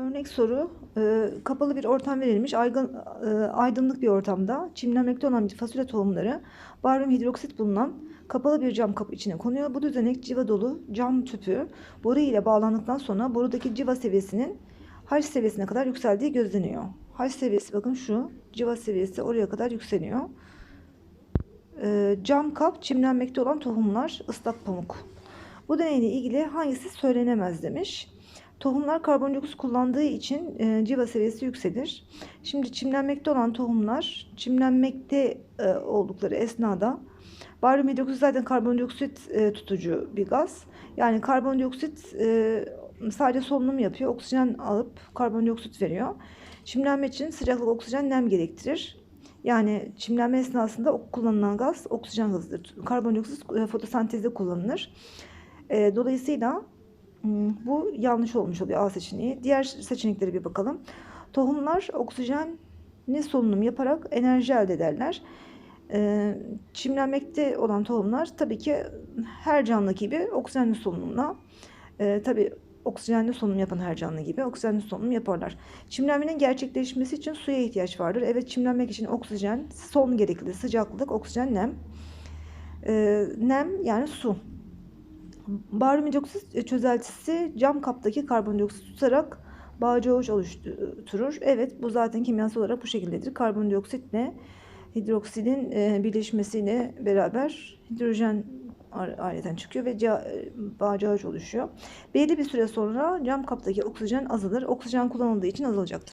Örnek soru, e, kapalı bir ortam verilmiş, aygın, e, aydınlık bir ortamda çimlenmekte olan bir fasulye tohumları baryum hidroksit bulunan kapalı bir cam kapı içine konuyor. Bu düzenek civa dolu cam tüpü boru ile bağlandıktan sonra borudaki civa seviyesinin H seviyesine kadar yükseldiği gözleniyor. H seviyesi bakın şu, civa seviyesi oraya kadar yükseliyor. E, cam kap, çimlenmekte olan tohumlar, ıslak pamuk. Bu deneyle ilgili hangisi söylenemez demiş. Tohumlar karbondioksit kullandığı için e, civa seviyesi yükselir. Şimdi çimlenmekte olan tohumlar çimlenmekte e, oldukları esnada baryum hidroksit zaten karbondioksit e, tutucu bir gaz. Yani karbondioksit e, sadece solunum yapıyor. Oksijen alıp karbondioksit veriyor. Çimlenme için sıcaklık oksijen nem gerektirir. Yani çimlenme esnasında kullanılan gaz oksijen gazıdır. Karbondioksit e, fotosentezde kullanılır. E, dolayısıyla Bu yanlış olmuş oluyor A seçeneği. Diğer seçeneklere bir bakalım. Tohumlar oksijenli solunum yaparak enerji elde ederler. Ee, çimlenmekte olan tohumlar tabii ki her canlı gibi oksijenli solunumla e, tabii oksijenli solunum yapan her canlı gibi oksijenli solunum yaparlar. Çimlenmenin gerçekleşmesi için suya ihtiyaç vardır. Evet çimlenmek için oksijen, son gerekli sıcaklık, oksijen, nem. Ee, nem yani su. Baryum hidroksit çözeltisi cam kaptaki karbondioksit tutarak bağcı avuç oluşturur. Evet bu zaten kimyasal olarak bu şekildedir. Karbondioksitle hidroksidin e, birleşmesiyle beraber hidrojen aileden çıkıyor ve bağcı avuç oluşuyor. Belli bir süre sonra cam kaptaki oksijen azalır. Oksijen kullanıldığı için azalacaktır.